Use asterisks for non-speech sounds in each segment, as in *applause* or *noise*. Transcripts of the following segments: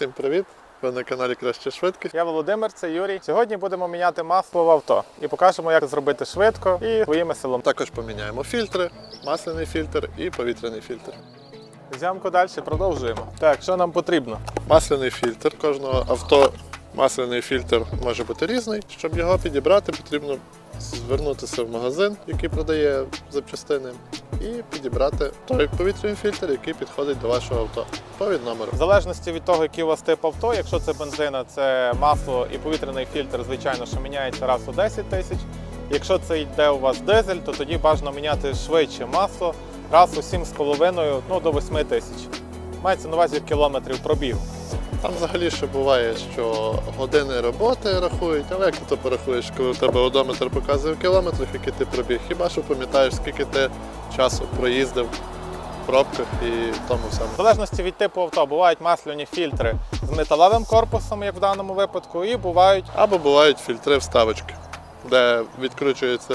Всім привіт! Ви на каналі Краще швидкість. Я Володимир, це Юрій. Сьогодні будемо міняти масло в авто і покажемо, як зробити швидко і своїми силами. Також поміняємо фільтри, масляний фільтр і повітряний фільтр. Зйомку далі продовжуємо. Так, що нам потрібно? Масляний фільтр. Кожного авто масляний фільтр може бути різний. Щоб його підібрати, потрібно звернутися в магазин, який продає запчастини, і підібрати той повітряний фільтр, який підходить до вашого авто. По від номеру. В залежності від того, який у вас тип авто, якщо це бензина, це масло і повітряний фільтр, звичайно, що міняється раз у 10 тисяч. Якщо це йде у вас дизель, то тоді бажано міняти швидше масло раз у 7,5 ну, до 8 тисяч. Мається на увазі кілометрів пробігу. Там взагалі ще буває, що години роботи рахують, але як ти то порахуєш, коли у тебе одометр показує в кілометрах, які ти пробіг. Хіба що пам'ятаєш, скільки ти часу проїздив в пробках і в тому В залежності від типу авто. Бувають масляні фільтри з металевим корпусом, як в даному випадку, і бувають Або бувають фільтри вставочки, де відкручується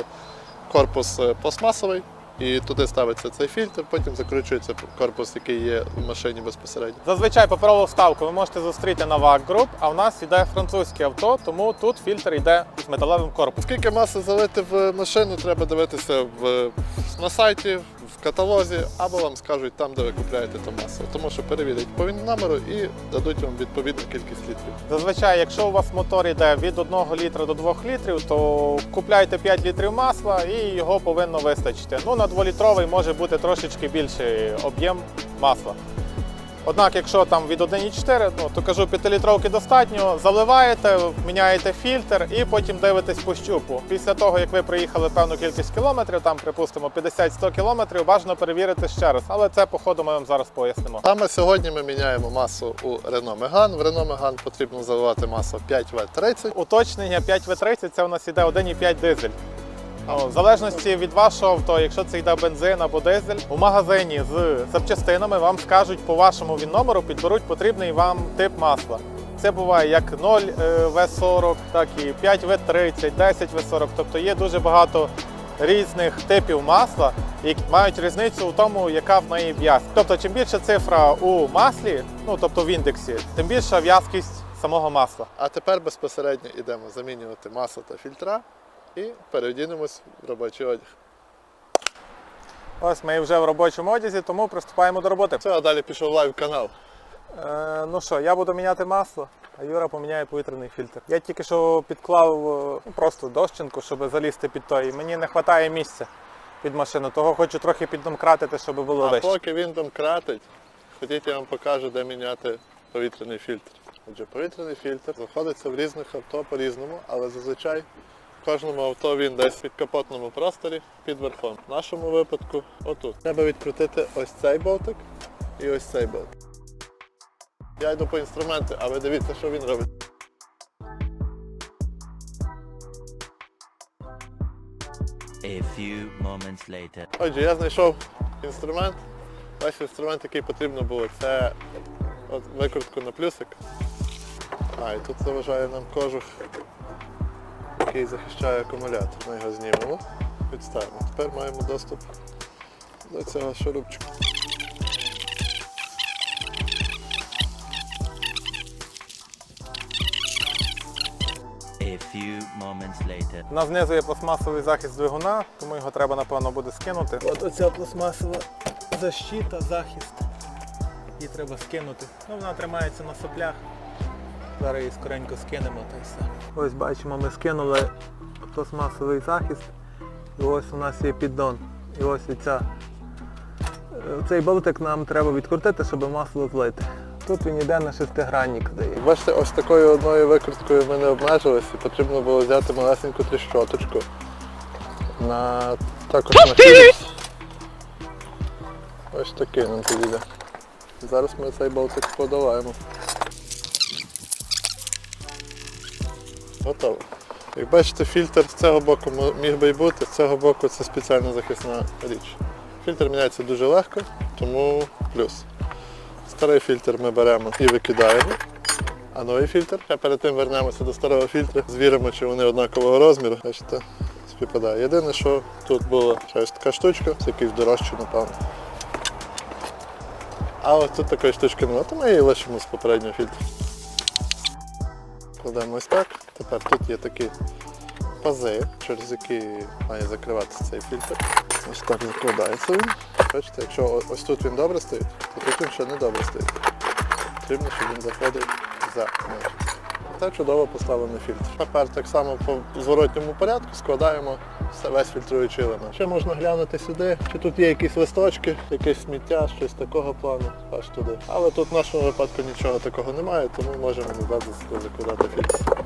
корпус е, пластмасовий, і туди ставиться цей фільтр, потім закручується корпус, який є в машині безпосередньо. зазвичай паперову вставку ви можете зустріти на VAG Group, а в нас йде французьке авто, тому тут фільтр йде з металевим корпусом. Скільки маси залити в машину, треба дивитися в, на сайті, каталозі, або вам скажуть там, де ви купляєте то масло. Тому що перевірять по номеру і дадуть вам відповідну кількість літрів. Зазвичай, якщо у вас мотор йде від 1 літра до 2 літрів, то купляйте 5 літрів масла і його повинно вистачити. Ну на 2-літровий може бути трошечки більший об'єм масла. Однак, якщо там від 1,4, ну то кажу, 5-літровки достатньо, заливаєте, міняєте фільтр і потім дивитесь по щупу. Після того, як ви проїхали певну кількість кілометрів, там припустимо 50-100 кілометрів, бажано перевірити ще раз. Але це по ходу ми вам зараз пояснимо. Саме сьогодні ми міняємо масу у Renault Megane. В Renault Megane потрібно заливати масу 5В30. Уточнення 5В30 це у нас іде 1,5 дизель. О, В залежності від вашого авто, якщо це йде бензин або дизель, у магазині з запчастинами вам скажуть по вашому він номеру, підберуть потрібний вам тип масла. Це буває як 0 В40, так і 5В30, 10В40. Тобто є дуже багато різних типів масла, які мають різницю у тому, яка в неї в'язка. Тобто, чим більше цифра у маслі, ну тобто в індексі, тим більша в'язкість самого масла. А тепер безпосередньо йдемо замінювати масло та фільтра і переодінемось в робочий одяг. Ось ми вже в робочому одязі, тому приступаємо до роботи. Все, а далі пішов лайв канал. Е, ну що, я буду міняти масло, а Юра поміняє повітряний фільтр. Я тільки що підклав е, ну, просто дощинку, щоб залізти під той. Мені не вистачає місця під машину, того хочу трохи піддомкратити, щоб було А вище. поки він там кратить, ходіть, я вам покажу, де міняти повітряний фільтр. Отже, повітряний фільтр знаходиться в різних авто по-різному, але зазвичай в кожному авто він десь в підкапотному просторі під верхом. В нашому випадку отут. Треба відкрутити ось цей болтик і ось цей болтик. Я йду по інструменти, а ви дивіться, що він робить. A few moments later. Отже, я знайшов інструмент. Перший інструмент, який потрібно було, це от викрутку на плюсик. А, і тут заважає нам кожух, який захищає акумулятор. Ми його знімемо, відставимо. Тепер маємо доступ до цього шурупчика. У нас знизу є пластмасовий захист двигуна, тому його треба, напевно, буде скинути. От оця пластмасова защита, захист. Її треба скинути. Ну, вона тримається на соплях. Зараз її скоренько скинемо та й все. Ось бачимо, ми скинули пластмасовий захист. І ось у нас є піддон. І ось ця. Цей болтик нам треба відкрутити, щоб масло злити. Тут він йде на шестигранник. Бачите, ось такою одною викруткою ми не обмежилися. Потрібно було взяти малесеньку тріщоточку. На також на Philips. Ось такий нам підійде. Зараз ми цей болтик подаваємо. Готово. Як бачите, фільтр з цього боку міг би й бути, з цього боку це спеціальна захисна річ. Фільтр міняється дуже легко, тому плюс. Старий фільтр ми беремо і викидаємо. А новий фільтр. А перед тим вернемося до старого фільтра, звіримо, чи вони однакового розміру. Бачите, співпадає. Єдине, що тут була ще ось така штучка, це якийсь дорожчий, напевно. А ось тут такої штучки немає, то ми її лишимо з попереднього фільтру. Кладемо ось так. Тепер тут є такі пази, через які має закриватися цей фільтр. Ось так закладається він. Бачите, якщо ось тут він добре стоїть, то тут він ще не добре стоїть. Потрібно, щоб він заходив за межі. Та чудово поставлений фільтр. Тепер так само по зворотньому порядку складаємо все- весь фільтруючий елемент. Ще можна глянути сюди, чи тут є якісь листочки, якесь сміття, щось такого плану, аж туди. Але тут в нашому випадку нічого такого немає, тому можемо сюди закладати фільтр.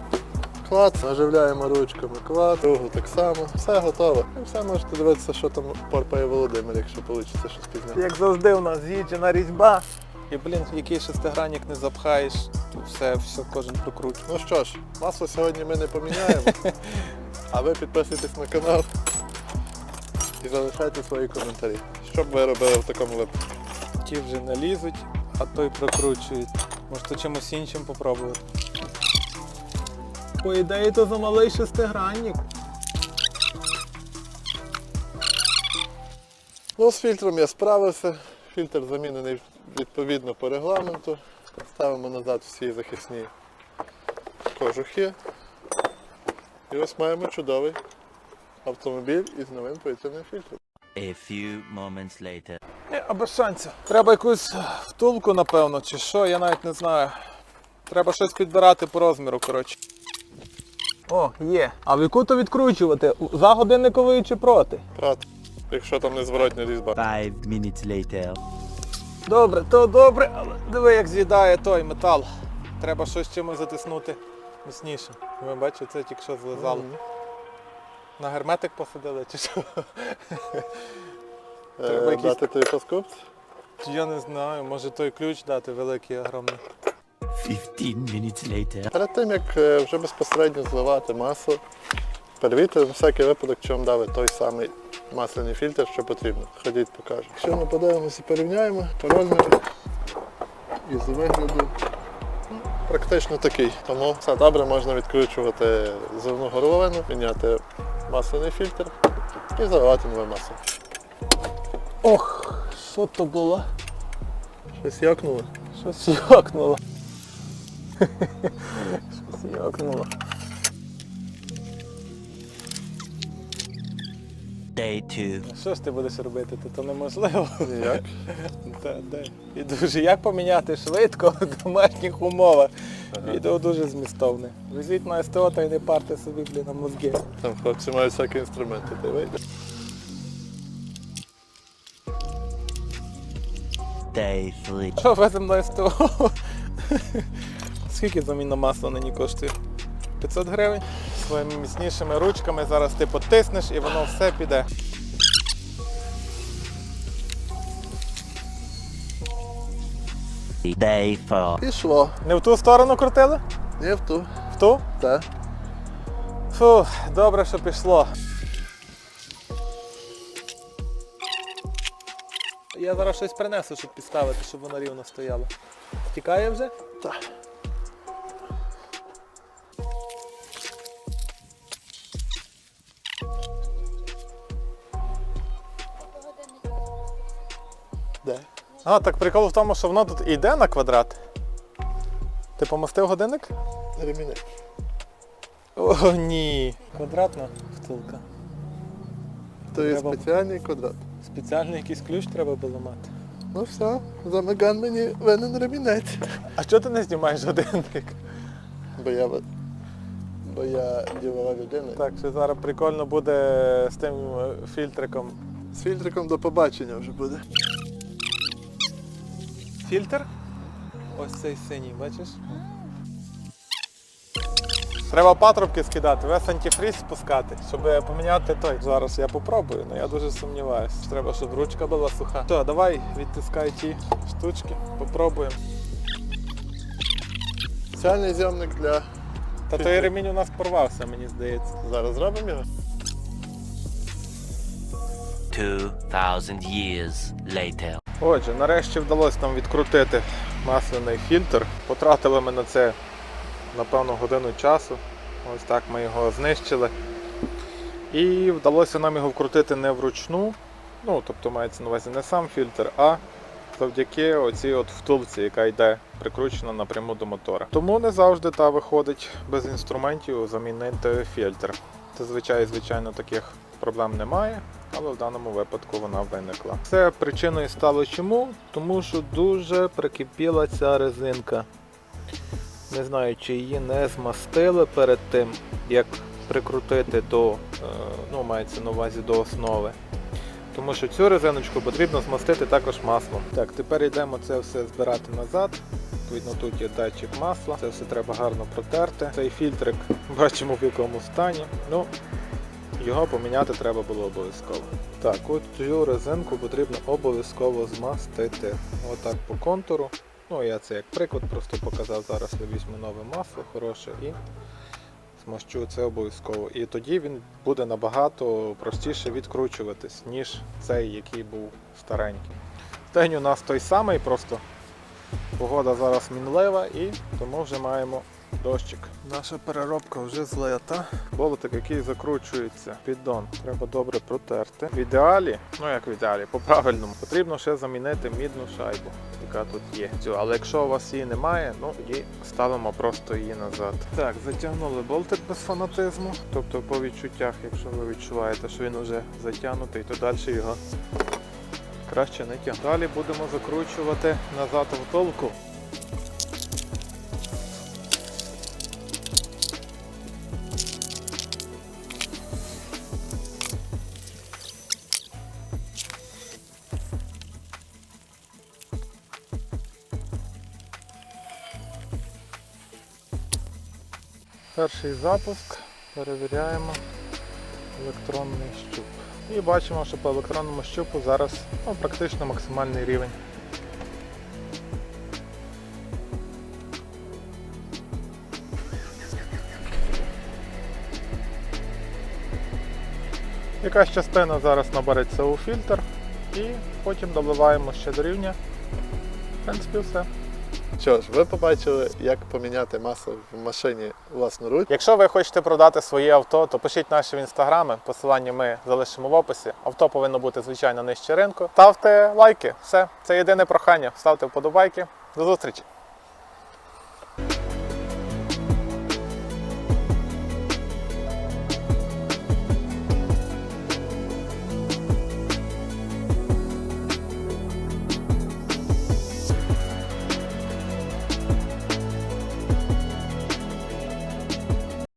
Клад, наживляємо ручками клад, другу так само. Все готово. І все можете дивитися, що там порпає Володимир, якщо вийде щось пізняти. Як завжди, у нас з'їджена різьба. І, блін, який шестигранник не запхаєш, то все, все кожен прокручує. Ну що ж, масло сьогодні ми не поміняємо, *laughs* а ви підписуйтесь на канал і залишайте свої коментарі. Що б ви робили в такому випадку? Ті вже не лізуть, а той прокручують. Може, то чимось іншим попробувати. По ідеї, то замалий шестигранник. Ну, з фільтром я справився. Фільтр замінений відповідно по регламенту. Ставимо назад всі захисні кожухи. І ось маємо чудовий автомобіль із новим повітряним фільтром. A few moments later. Ні, а без шансів. Треба якусь втулку, напевно, чи що, я навіть не знаю. Треба щось підбирати по розміру, коротше. О, є. А в яку то відкручувати? За годинниковою чи проти? Брат, якщо там не зворотня різьба. Five minutes later. Добре, то добре, але диви, як з'їдає той метал. Треба щось чимось затиснути міцніше. Ви бачите, це тільки що злизало. Мгм. На герметик посадили чи що? *laughs* Е, Треба якісь- Дати тобі поскупці. Я не знаю, може той ключ дати великий, огромний. Fifteen minutes later. Перед тим, як е, вже безпосередньо зливати масло, перевірте на всякий випадок, чи вам дали той самий масляний фільтр, що потрібно. Ходіть, покажу. Якщо ми подивимося і порівняємо, по розміру і з вигляду практично такий. Тому все добре можна відкручувати зерну горловину, міняти масляний фільтр і заливати нове масло. Ох, що то було? Щось якнуло. Щось якнуло. Щось йокнуло. *laughs* Day two. Що ж ти будеш робити? Ти то неможливо. Ніяк. *laughs* Та, де? І дуже як поміняти швидко в домашніх умовах. Відео дуже змістовне. Візьміть на СТО та й не парте собі, блін, на мозги. Там хлопці мають всякі інструменти. Ти вийде. Day three. Що веземо на СТО? Скільки заміна масла нині коштує? 500 гривень. Своїми міцнішими ручками зараз ти потиснеш і воно все піде. Day four. Пішло. Не в ту сторону крутили? Не в ту. В ту? Та. Фу, добре, що пішло. Я зараз щось принесу, щоб підставити, щоб воно рівно стояло. Тікає вже? Так. А, так прикол в тому, що воно тут йде на квадрат. Ти помостив годинник? Ремінець. О, ні. Квадратна втулка. То є Треба- спеціальний квадрат. Спеціальний якийсь ключ треба було мати. Ну все, за Меган мені винен ремінець. А чого ти не знімаєш годинник? Бо я, в- бо я ділова людина. Так, що зараз прикольно буде з тим е, фільтриком. З фільтриком до побачення вже буде. Фільтр? Ось цей синій, бачиш? Треба патрубки скидати, весь антифріз спускати, щоб поміняти той. Зараз я попробую, але я дуже сумніваюся. Треба, щоб ручка була суха. Що, давай відтискай ті штучки, попробуємо. Спеціальний зйомник для. Та той ремінь у нас порвався, мені здається. Зараз зробимо його. Two thousand years later. Отже, нарешті вдалося нам відкрутити масляний фільтр. Потратили ми на це, напевно, годину часу. Ось так ми його знищили. І вдалося нам його вкрутити не вручну. Ну, тобто мається на увазі не сам фільтр, а завдяки оцій от втулці, яка йде прикручена напряму до мотора. Тому не завжди та виходить без інструментів замінити фільтр. Зазвичай, звичайно, таких проблем немає, але в даному випадку вона виникла. Це причиною стало чому? Тому що дуже прикипіла ця резинка. Не знаю, чи її не змастили перед тим, як прикрутити до, е, ну, мається на увазі до основи. Тому що цю резиночку потрібно змастити також маслом. Так, тепер йдемо це все збирати назад. Відповідно, тут є датчик масла. Це все треба гарно протерти. Цей фільтрик бачимо в якому стані. Ну, його поміняти треба було обов'язково. Так, от цю резинку потрібно обов'язково змастити. Отак по контуру. Ну, я це як приклад просто показав. Зараз я візьму нове масло хороше і змащу це обов'язково. І тоді він буде набагато простіше відкручуватись, ніж цей, який був старенький. День у нас той самий, просто погода зараз мінлива і тому вже маємо дощик. Наша переробка вже злита. Болотик, який закручується, піддон, треба добре протерти. В ідеалі, ну як в ідеалі, по-правильному, потрібно ще замінити мідну шайбу, яка тут є. Цю, Але якщо у вас її немає, ну тоді ставимо просто її назад. Так, затягнули болтик без фанатизму. Тобто по відчуттях, якщо ви відчуваєте, що він вже затягнутий, то далі його краще не тягнути. Далі будемо закручувати назад втулку. Перший запуск. Перевіряємо електронний щуп. І бачимо, що по електронному щупу зараз ну, практично максимальний рівень. Якась частина зараз набереться у фільтр і потім доливаємо ще до рівня. В принципі, все. Що ж, ви побачили, як поміняти масло в машині власноруч. Якщо ви хочете продати своє авто, то пишіть наші в інстаграми. Посилання ми залишимо в описі. Авто повинно бути звичайно нижче ринку. Ставте лайки. Все, це єдине прохання. Ставте вподобайки. До зустрічі!